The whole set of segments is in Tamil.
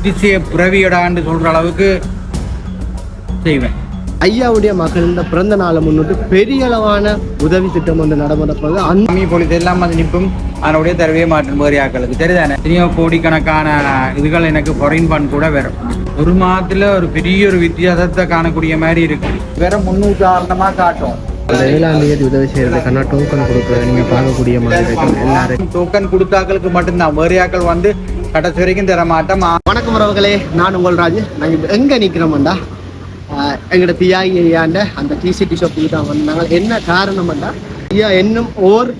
அதிசய பிறவியடான்னு சொல்ற அளவுக்கு செய்வேன். ஐயாவுடைய மகளின் பிறந்த நாளை முன்னிட்டு பெரிய அளவான உதவி திட்டம் ஒன்று நடைமுறைப்படுது அந்த அம்மி பொழுது எல்லாம் அது நிற்கும். அதனுடைய தரவே மாற்றும் வேறு ஆக்களுக்கு சரிதானே எத்தனையோ கோடிக்கணக்கான இதுகள் எனக்கு ஃபாரின் ஃபண்ட் கூட வரும். ஒரு மாதத்துல ஒரு பெரிய ஒரு வித்தியாசத்தை காணக்கூடிய மாதிரி இருக்கு. வேற முன்னுதாரணமா காட்டும். அந்த ஏழாம் தேதி உதவி செய்யறதுக்கான டோக்கன் கொடுக்குறது நீங்க பார்க்கக்கூடிய மாதிரி இருக்கும் எல்லாரும் டோக்கன் கொடுத்தாக்களுக்கு மட்டும்தான். வேறு ஆக்கள் வந்து கடைசி வரைக்கும் தர மாட்டோம் வணக்கம் உறவுகளே நான் உங்கள் ராஜ் நாங்கள் இப்போ எங்கே நிற்கிறோம்டா எங்களோட பிஐ ஐயாண்ட அந்த டிசிடி ஷாப்புக்கு தான் வந்தாங்க என்ன காரணம்டா ஐயா இன்னும் ஓர்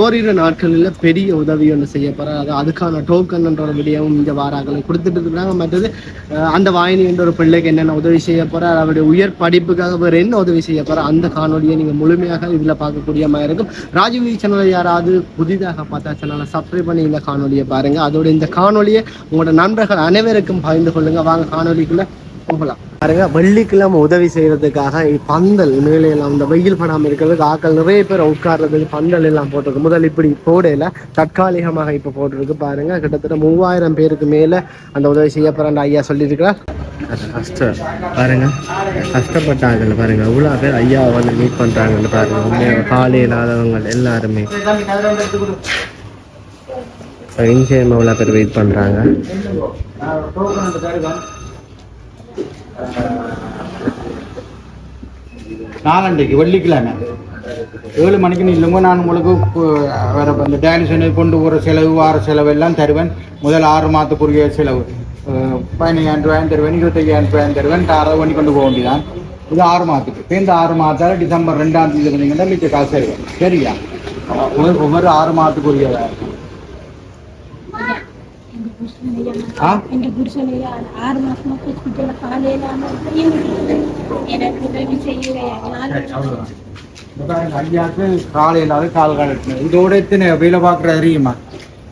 ஓரிரு நாட்களில் பெரிய உதவி ஒன்று செய்ய போகிறார் அது அதுக்கான டோக்கன்ன்ற ஒரு விடயமும் இந்த வாராக்களை கொடுத்துட்டு இருக்காங்க. மற்றது அந்த வாயினி என்ற ஒரு பிள்ளைக்கு என்னென்ன உதவி செய்ய போகிறார் அவருடைய உயர் படிப்புக்காக வேறு என்ன உதவி செய்ய போகிறார் அந்த காணொலியை நீங்கள் முழுமையாக இதில் பார்க்கக்கூடிய மாதிரி இருக்கும். ராஜீவ் சேனலை யாராவது புதிதாக பார்த்தா சேனலை சப்ஸ்கிரைப் பண்ணி இந்த காணொலியை பாருங்கள் அதோட இந்த காணொலியை உங்களோட நண்பர்கள் அனைவருக்கும் பகிர்ந்து கொள்ளுங்கள் வாங்க காணொலிக்குள்ளே போகலாம். பாருங்க வெள்ளிக்கிழமை உதவி செய்யறதுக்காக பந்தல் மேலே எல்லாம் இந்த வெயில் படாமல் இருக்கிறதுக்கு ஆக்கள் நிறைய பேர் உட்கார்றதுக்கு பந்தல் எல்லாம் போட்டிருக்கு. முதல் இப்படி போடையில தற்காலிகமாக இப்போ போட்டிருக்கு பாருங்க. கிட்டத்தட்ட மூவாயிரம் பேருக்கு மேல அந்த உதவி செய்ய போறான்னு ஐயா சொல்லியிருக்கிறார். கஷ்டம் பாருங்க. கஷ்டப்பட்டார்கள் பாருங்க. அவ்வளோ பேர் ஐயாவை வந்து மீட் பண்றாங்கன்னு பாருங்க. உண்மையாக காலை இல்லாதவங்க எல்லாருமே. இன்சியம் எவ்வளோ பேர் வெயிட் பண்றாங்க. நாலண்டைக்கு வெள்ளிக்கிழமை. ஏழு மணிக்கு நில்லுங்க நான் உங்களுக்கு வேறு வேற இந்த டயாலிசனை கொண்டு போகிற செலவு வார செலவு எல்லாம் தருவேன். முதல் ஆறு மாதத்துக்குரிய செலவு. அஹ், பதினையாயிரம் ரூபாயும் தருவேன் இருபத்தையாயிரம் ரூபாயும் தருவேன். ஆறு பண்ணி கொண்டு போக வேண்டியதான் இது ஆறு மாதத்துக்கு. சேர்ந்து ஆறு மாதத்தால் டிசம்பர் ரெண்டாம் தேதி வந்தீங்கன்னா மிச்ச காசு தருவேன் சரியா? ஒவ்வொரு ஒவ்வொரு ஆறு மாதத்துக்குரிய ஆ? எங்க புருஷனை ஆறு மாசமா ஹாஸ்பிட்டல்ல காலையில எனக்கு உதவி செய்யல ஐயாவுக்கு காலையில் அது கால் இதோட எத்தனை வேலை பார்க்குற தெரியுமா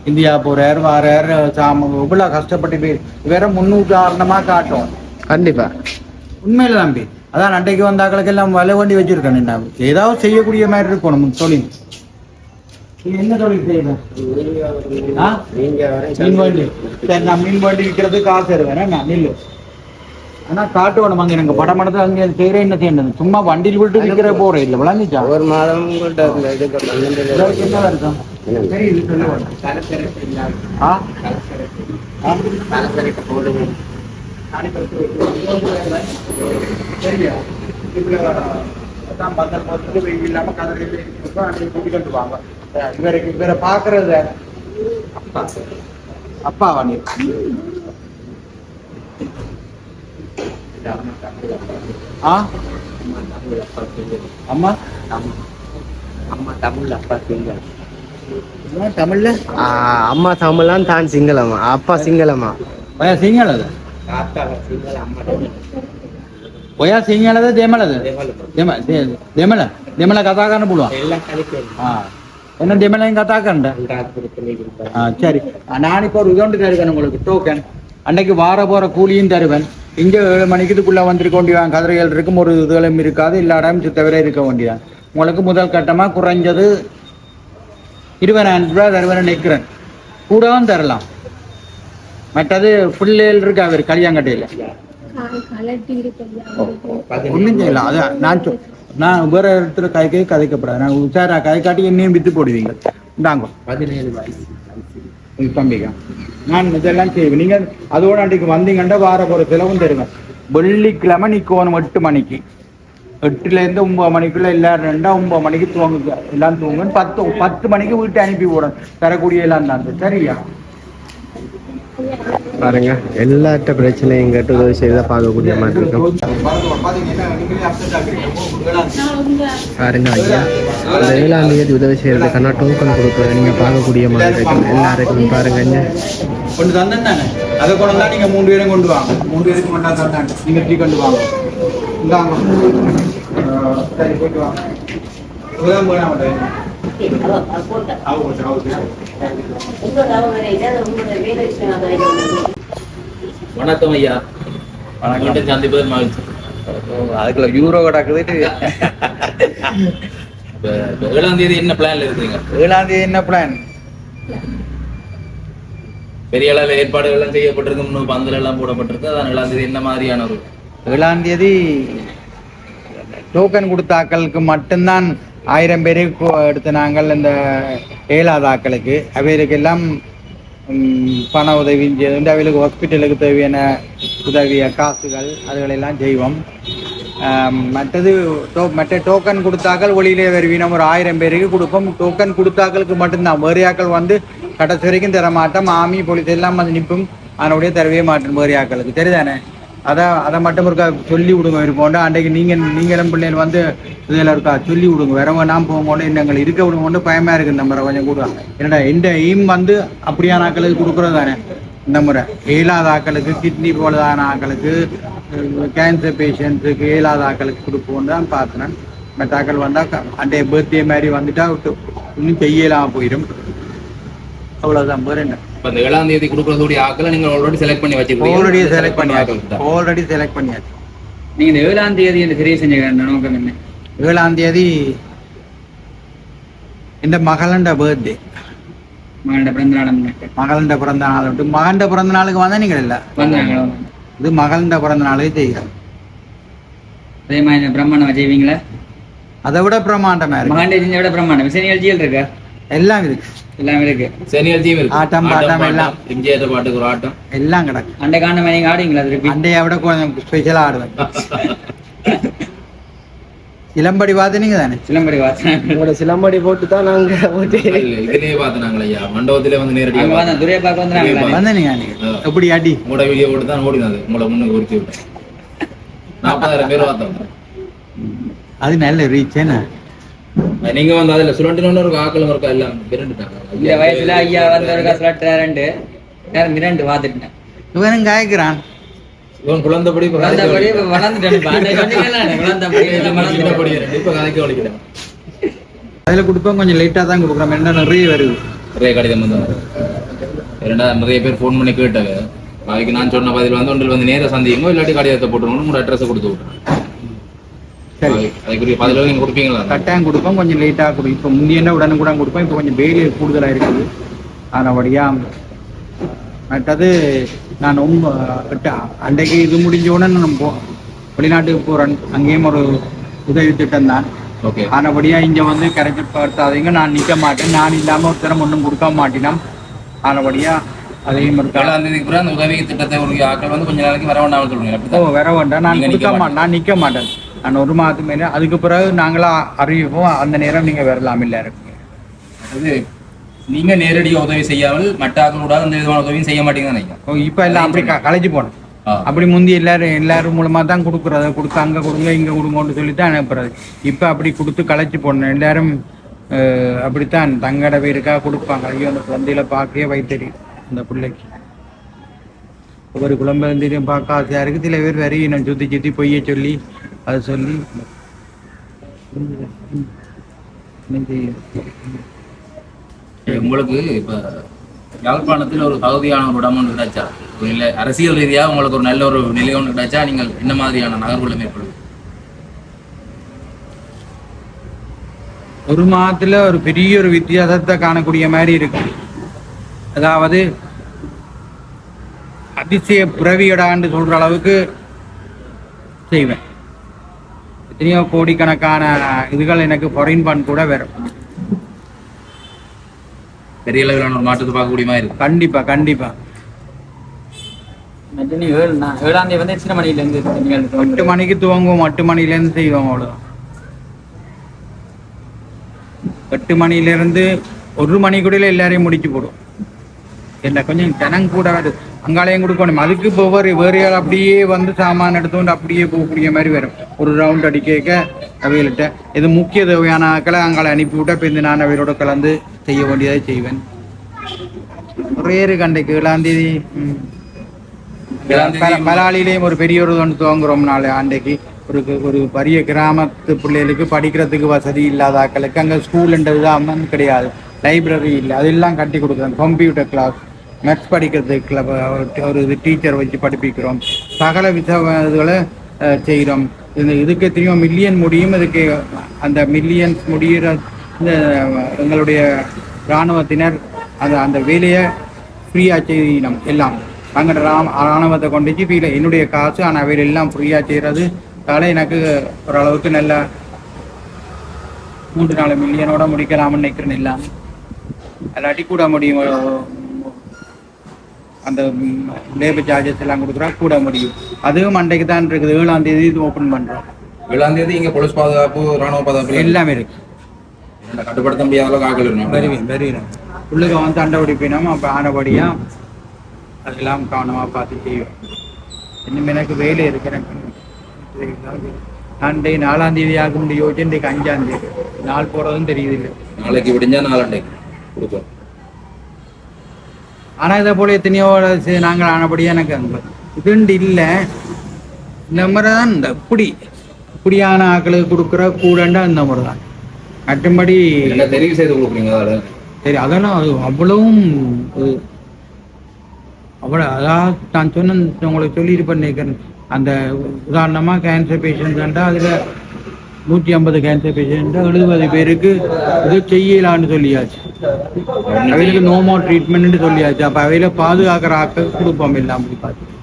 இந்தியா போறார் வாரார் சாம இவ்வளோ கஷ்டப்பட்டு போய் வேற முன்னுதாரணமாக காட்டும் கண்டிப்பா. உண்மையில நம்பி அதான் அன்றைக்கு வந்தாக்களுக்கு எல்லாம் விலை வண்டி வச்சிருக்கேன். என்ன ஏதாவது செய்யக்கூடிய மாதிரி இருக்கணும் தொழில். என்ன தொழில் ஆ? மீன் வண்டி. சரி நான் மீன் வண்டி விற்கிறது காசு தருவேன் நான் நில்லு. ஆனா காட்டுவோம் அங்க எனக்கு படம் எடுத்து அங்க என்ன செய்யணும் சும்மா வண்டியில் விட்டு விற்கிற போற இல்ல. விளங்கிச்சா ஒரு மாதம்? சரியா? பந்தல் போட்டு வெயில் இல்லாமல் கதிரையில் இருக்கும் அன்றைக்கு கூட்டிக்கொண்டு வாங்க. இவருக்கு இவரை பார்க்கறது அப்பா அப்பா வாணி. ஆ? அம்மா? அம்மா தமிழ் அப்பா சிங்களம் தமிழ்ல? அம்மா தமிழான் தான் சிங்களமா அப்பா சிங்களம்மா சிங்கள அம்மா தமிழ். ඔය සිංහලද දෙමලද දෙම දෙ- දෙමල දෙමල කතා කරන්න පුළුවන් ஆ. என்ன දෙමලෙන් කතා කරන්න ஆ, சரி நான் இப்போ ஒரு உதண்டு தருவேன் உங்களுக்கு டோக்கன் அன்னைக்கு வார போற கூலியும் தருவேன் இங்க ஏழு மணிக்கு இதுக்குள்ள வந்திருக்க வேண்டியதான் கதிரைகள் இருக்கும் ஒரு இதுகளும் இருக்காது எல்லா இடம் சுத்தவரை இருக்க வேண்டியதான் உங்களுக்கு முதல் கட்டமா குறைஞ்சது இருபதாயிரம் ரூபாய் தருவேன் நிற்கிறேன் கூடவும் தரலாம் மற்றது பிள்ளைகள் இருக்கு அவர் கல்யாங்கட்டையில் கலட்டி இருப்பது ஒன்றும் செய்யலாம் அதான் நான் நான் வேற இடத்துல கை கை கதைக்கப்படாது. நான் கதை காட்டி என்னையும் வித்து போடுவீங்க. இந்தாங்க. பதினேழு வயசு. உங்க தம்பிக்கா. நான் இதெல்லாம் செய்வேன். நீங்க அதோட அன்றைக்கு வந்தீங்கன்னா வார போற செலவும் தருவேன் வெள்ளிக்கிழமை நிக்கோணும் எட்டு மணிக்கு. எட்டுல இருந்து ஒன்பது மணிக்குள்ள எல்லாரும் ரெண்டா ஒன்பது மணிக்கு தூங்குங்க. எல்லாம் தூங்குன்னு பத்து பத்து மணிக்கு வீட்டு அனுப்பி விடணும். தரக்கூடிய எல்லாம் தான். சரியா? பாருங்க எல்லாத்த பிரச்சனையும் கேட்டு உதவி செய்தா பார்க்கக்கூடிய மாதிரி இருக்கும். பாருங்க ஐயா அந்த ஏழாம் தேதி உதவி செய்யறதுக்கான டோக்கன் கொடுக்குறது நீங்க பார்க்கக்கூடிய மாதிரி இருக்கும். எல்லாருக்கும் பாருங்க ஐயா. கொண்டு தந்தேன் அதை கொண்டு வந்தா நீங்க மூணு பேரும் கொண்டு வாங்க. மூணு பேருக்கு மட்டும் தந்தாங்க நீங்க எப்படி கொண்டு வாங்க. இந்தாங்க. சரி போயிட்டு வாங்க. உதவி வணக்கம். ஐயா வணக்கம். சந்திப்பது மகிழ்ச்சி. அதுக்குள்ள யூரோ கிடக்குது. ஏழாம் தேதி என்ன பிளான்ல இருக்கீங்க ஏழாம் தேதி என்ன பிளான் பெரிய அளவில் ஏற்பாடுகள் எல்லாம் செய்யப்பட்டிருக்கு முன்னூறு பந்தல் எல்லாம் போடப்பட்டிருக்கு. அதான் ஏழாம் தேதி என்ன மாதிரியான ஒரு ஏழாம் தேதி டோக்கன் கொடுத்த ஆக்களுக்கு மட்டும்தான் ஆயிரம் பேரை எடுத்த எடுத்து நாங்கள் இந்த ஏழாதாக்களுக்கு அவைகளுக்கெல்லாம் பண உதவி செய்து அவைகளுக்கு ஹாஸ்பிட்டலுக்கு தேவையான உதவிய காசுகள் அதுகளெல்லாம் செய்வோம். மற்றது டோ மற்ற டோக்கன் கொடுத்தாக்கள் ஒளியிலே வருவினம். ஒரு ஆயிரம் பேருக்கு கொடுப்போம். டோக்கன் கொடுத்தாக்களுக்கு மட்டும்தான். வேறியாக்கள் ஆக்கள் வந்து கடைசி வரைக்கும் தர மாட்டோம் ஆமி போலீஸ் எல்லாம் வந்து நிற்பும் அதனுடைய தரவே மாட்டோம். வேறியாக்களுக்கு ஆக்களுக்கு சரிதானே அதை அதை மட்டும் இருக்கா சொல்லி விடுங்க இருப்போண்டா அன்றைக்கு நீங்கள் நீங்களும் பிள்ளைகள் வந்து இதில் இருக்கா சொல்லி விடுங்க. வரவங்க நான் போகும்போது எங்களை இருக்க விடுங்கோண்டு பயமாக இருக்கு இந்த முறை கொஞ்சம் கூட. என்னடா எந்த எய்ம் வந்து அப்படியான ஆக்களுக்கு கொடுக்குறது தானே? இந்த முறை. இயலாத ஆக்களுக்கு கிட்னி போலதான ஆக்களுக்கு கேன்சர் பேஷண்ட்ஸுக்கு இயலாத ஆக்களுக்கு கொடுப்போன்னு தான் பார்த்தேன் மெத்தாக்கள் வந்தால் அன்றைய பர்த்டே மாதிரி வந்துட்டா விட்டு இன்னும் செய்யலாம் போயிடும். அவ்வளோதான் வேற என்ன? இப்ப இந்த ஏழாம் தேதி கொடுக்கறதுடைய ஆக்களை நீங்கள் ஆல்ரெடி செலக்ட் பண்ணி வச்சிருக்கீங்க ஆல்ரெடி செலக்ட் பண்ணியாச்சு. ஆல்ரெடி செலக்ட் பண்ணியாச்சு. நீங்க இந்த ஏழாம் தேதி இந்த தெரிய செஞ்ச நோக்கம் என்ன? ஏழாம் தேதி இந்த மகளண்ட பர்த்டே மகனோட பிறந்த நாள். மகளண்ட பிறந்த நாள் விட்டு மகண்ட பிறந்த நாளுக்கு வந்தா நீங்கள் இல்லை? இது மகளண்ட பிறந்த நாளே செய்கிறோம். அதே மாதிரி இந்த பிரம்மாண்டம் செய்வீங்களா? அதை விட பிரம்மாண்டமா இருக்கு. மகாண்டே செஞ்ச விட பிரம்மாண்டம். விசை நிகழ்ச்சிகள் இருக்கா? எல்லாம் இருக்கு. எல்லாமே இருக்கு. சனியாச்சியும் இருக்கு. ஆட்டம், பாட்டம் எல்லாம். எம்ஜிஆர் பாட்டுக்கு ஒரு ஆட்டம். எல்லாம் கிடக்கு. அண்டை காண்டம் நீங்க ஆடுவீங்களா திருப்பி? அண்டையை விட கொஞ்சம் ஸ்பெஷலாக ஆடுவேன். சிலம்படி பார்த்து நீங்க தானே? சிலம்படி வாசனை உங்களோட சிலம்படி போட்டு. தான் நாங்க இதுலயே பார்த்தனாங்களே ஐயா. மண்டபத்திலே வந்து நேரடியா அங்க வந்தா துரையை பார்க்க வந்துறாங்களா வந்து நீங்க. எப்படி அடி? உங்களோட வீடியோ போட்டு தான் ஓடினது. உங்களை முன்னுக்கு குறிச்சு விட்டேன். நாற்பதாயிரம் பேர் பார்த்தோம் அது நல்ல ரீச் என்ன? நீங்க வந்து அதுல சுரண்டினு ஒரு ஆக்களும் இருக்கா? எல்லாம் விரண்டுட்டாங்க இந்த வயசுல ஐயா வந்த ஒரு காசு ரெண்டு. நேரம் மிரண்டு வாத்துட்டேன் இவனும் காய்க்கிறான். இவன் வலிக்கிறான். இப்ப வளர்ந்துட்டேன் இப்ப. கதைக்க வலிக்கிறேன் அதில் கொடுப்போம் கொஞ்சம் லேட்டாக தான் கொடுக்குறோம். என்ன நிறைய வருது. நிறைய கடிதம் வந்து இரண்டாவது நிறைய பேர் ஃபோன் பண்ணி கேட்டாங்க. அதுக்கு நான் சொன்ன பதில் வந்து ஒன்றில் வந்து நேர சந்திங்க இல்லாட்டி கடிதத்தை போட்டுருங்க உங்களோட அட்ரஸை கொடுத்து விட்டுறேன். சரி. அது- அதுக்குரிய பதில் நீங்க கொடுப்பீங்களா? கட்டாயம் கொடுப்போம். கொஞ்சம் லேட்டாக கொடுப்போம். இப்போ முந்தியன்னா உடனே கூட கொடுப்போம். இப்போ கொஞ்சம் வெயில் கூடுதலாக இருக்குது. அதனபடியாக மற்றது நான் ரொம்ப அன்றைக்கு இது முடிஞ்ச உடனே நான் போ வெளிநாட்டுக்கு போகிறேன் அங்கேயும் ஒரு உதவி திட்டம் தான். ஓகே. ஆனபடியாக இங்கே வந்து கரைச்சி படுத்தாதீங்க நான் நிற்க மாட்டேன். நான் இல்லாமல் ஒருத்தரம் ஒன்றும் கொடுக்க மாட்டேனாம். அதையும் இருக்கா ஏழாம் தேதிக்கு பிறகு அந்த உதவி திட்டத்தை ஒரு ஆட்கள் வந்து கொஞ்ச நாளைக்கு வர வேண்டாம்னு சொல்லுங்க வர வேண்டாம். நான் கொடுக்க மாட்டேன் நான் நிற்க மாட்டேன். நான் ஒரு மாதத்துக்கு மேலே அதுக்கு பிறகு நாங்களா அறிவிப்போம் அந்த நேரம் நீங்கள் வரலாம் இல்லை. இருக்கு அது நீங்க நேரடியாக உதவி செய்யாமல் மற்ற ஆட்களோட அந்த விதமான உதவியும் செய்ய மாட்டீங்கன்னு நினைக்கிறேன். இப்போ எல்லாம் அப்படி க- கலைஞ்சு போனேன் ஆ. அப்படி முந்தி எல்லாரும் எல்லாரும் மூலமா தான் கொடுக்குறது கொடுத்து அங்கே கொடுங்க இங்கே கொடுங்கன்னு சொல்லி தான் அனுப்புறது. இப்போ அப்படி கொடுத்து கலைச்சு போடணும் எல்லாரும் அப்படித்தான். தங்கட பேருக்காக கொடுப்பாங்க. ஐயோ அந்த குழந்தையில பார்க்கவே வைத்தறி அந்த பிள்ளைக்கு. ஒவ்வொரு குழந்தையும் பார்க்க ஆசையா இருக்கு. சில பேர் வரி நான் சுத்தி சுத்தி பொய்ய சொல்லி அதை சொல்லி? உங்களுக்கு இப்ப யாழ்ப்பாணத்தில் ஒரு தகுதியான ஒரு இடம் ஒன்று கிடைச்சா? ஒரு இல்லை அரசியல் ரீதியா உங்களுக்கு ஒரு நல்ல ஒரு நிலை ஒன்று கிடைச்சா நீங்கள் என்ன மாதிரியான நகர்வுகளை மேற்கொள்வீங்க? ஒரு மாதத்துல ஒரு பெரிய ஒரு வித்தியாசத்தை காணக்கூடிய மாதிரி இருக்கு அதாவது அதிசய பிறவியடான்னு சொல்ற அளவுக்கு செய்வேன். எத்தனையோ கோடிக்கணக்கான இதுகள் எனக்கு ஃபாரின் ஃபண்ட் கூட வரும். பெரிய அளவிலான ஒரு மாற்றத்தை பார்க்கக்கூடிய மாதிரி இருக்கு? கண்டிப்பா கண்டிப்பா. ஏழாம் தேதி வந்து எத்தனை மணில இருந்து நீங்கள் எட்டு மணிக்கு துவங்குவோம் எட்டு மணிலேருந்து செய்வோம் அவ்வளோதான் எட்டு மணிலேருந்து ஒரு மணி கூட எல்லாரையும் முடிச்சு போடும் என்ன கொஞ்சம் ஜனம் கூட அங்காலையும் கொடுக்கணும். அதுக்கு இப்போ வேறு வேறு அப்படியே வந்து சாமான் எடுத்துக்கொண்டு அப்படியே போகக்கூடிய மாதிரி வரும். ஒரு ரவுண்ட் அடிக்க அவைகள்கிட்ட இது முக்கிய தேவையான ஆக்களை அங்கால அனுப்பி விட்டா இப்போ இந்த நான் அவையோட கலந்து செய்ய வேண்டியதை செய்வேன். ஒரே இருக்கு அன்றைக்கு ஏழாம் தேதி ம். ஏழாம் தேதி பல- பலாலிலேயும் ஒரு பெரிய ஒரு ஒன்று துவங்குறோம் நாளை ஆண்டைக்கு. ஒரு ஒரு பெரிய கிராமத்து பிள்ளைகளுக்கு படிக்கிறதுக்கு வசதி இல்லாத ஆக்களுக்கு அங்கே ஸ்கூல்ன்றது தான் கிடையாது. லைப்ரரி இல்லை. அதெல்லாம் கட்டி கொடுக்குறோம் கம்ப்யூட்டர் கிளாஸ் மேக்ஸ் படிக்கிறதுக்கு கிளப் ஒரு இது டீச்சர் வச்சு படிப்பிக்கிறோம். சகல வித இதுகளை செய்கிறோம். இந்த இதுக்கு தெரியும் மில்லியன் முடியும். இதுக்கு அந்த மில்லியன்ஸ் முடிகிற இந்த எங்களுடைய இராணுவத்தினர் அந்த அந்த வேலையை ஃப்ரீயாக செய்யணும் எல்லாம். அங்கே ரா ராணுவத்தை கொண்டுச்சு ஃபீல் என்னுடைய காசு ஆனால் வேலை எல்லாம் ஃப்ரீயாக செய்கிறது அதனால் எனக்கு ஓரளவுக்கு நல்ல மூன்று நாலு மில்லியனோட முடிக்கலாம்னு நினைக்கிறேன் எல்லாம் அல்லாட்டி கூட முடியும். அந்த லேபர் சார்ஜஸ் எல்லாம் கொடுக்குறா கூட முடியும். அதுவும் அன்றைக்கு தான் இருக்குது ஏழாம் தேதி இது ஓப்பன் பண்ணுறோம் ஏழாம் தேதி இங்க போலீஸ் பாதுகாப்பு ராணுவ பாதுகாப்பு எல்லாமே இருக்கு. கட்டுப்படுத்த முடியாத அளவுக்கு ஆட்கள் இருக்கணும் வருவேன் வருவேன். உள்ளுக்க வந்து அண்டை பிடிப்பினோம் அப்போ ஆனபடியாக அதெல்லாம் கவனமாக பார்த்து செய்வேன். இன்னும் எனக்கு வேலை இருக்கு எனக்கு நான் நாலாம் தேதி ஆக முடியும் யோசிச்சு இன்றைக்கு அஞ்சாம் தேதி. நாள் போகிறதும் தெரியுது இல்லை. நாளைக்கு விடிஞ்சா நாளண்டைக்கு கொடுப்போம். ஆனால் இதை போல எத்தனையோ நாங்கள் ஆனபடியாக எனக்கு இதுண்டு இல்லை. இந்த முறை தான் இந்த இப்படி இப்படியான ஆக்களுக்கு கொடுக்குற கூடண்டா இந்த முறை தான். மற்றும்படி என்ன தெரிவு செய்து கொடுக்குறீங்க சரி அதெல்லாம் அது அவ்வளவும் அவ்வளோ அதான் நான் சொன்ன உங்களுக்கு சொல்லியிருப்பேன் நினைக்கிறேன். அந்த உதாரணமாக கேன்சர் பேஷண்ட்ஸாண்டா அதில் நூற்றி ஐம்பது கேன்சர் பேஷண்ட் எழுபது பேருக்கு இது செய்யலான்னு சொல்லியாச்சு. அவைகளுக்கு நோ மோர் ட்ரீட்மெண்ட்னு சொல்லியாச்சு. அப்போ அவையில பாதுகாக்கிற ஆக்கள் கொடுப்போம் எல்லாம் அப்படி பார்த்து